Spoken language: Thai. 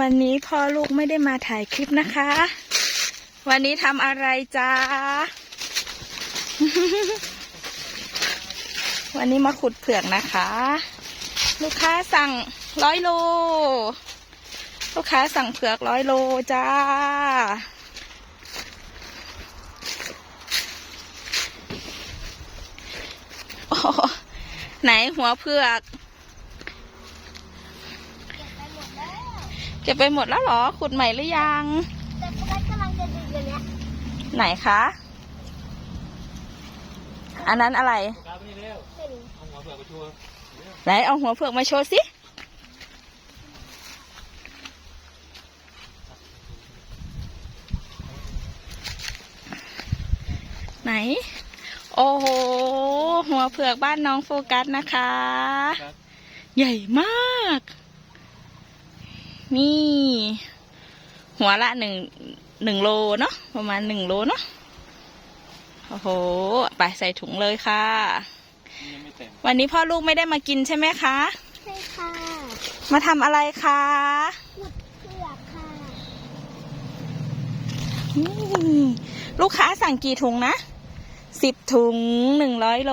วันนี้พ่อลูกไม่ได้มาถ่ายคลิปนะคะ วันนี้ทำอะไรจ้า วันนี้มาขุดเผือกนะคะ ลูกค้าสั่งร้อยโล ลูกค้าสั่งเผือกร้อยโลจ้าโอ้โหไหนหัวเผือก เก็บไปหมดแล้วเก็บไปหมดแล้วเหรอ ขุดใหม่หรือยัง แต่พวกนั้นกำลังจะดึงอย่างเนี้ยไหนคะ อันนั้นอะไรกาไปนี่เร็วไม่รู้เอาหัวเผือกไปชัวร์ไหนเอาหัวเผือกมาโชว์สิไหน โอ้โห หัวเผือกบ้านน้องโฟกัสนะคะครับใหญ่มาก นี่ หัวละหนึ่งหนึ่งโลเนาะประมาณหนึ่งโลเนาะโอ้โห ไปใส่ถุงเลยค่ะนี่ยังไม่เต็มวันนี้พ่อลูกไม่ได้มากินใช่ไหมคะใช่ค่ะ มาทำอะไรคะขุดเผือกค่ะอืมลูกค้าสั่งกี่ถุงนะสิบถุงหนึ่งร้อยโล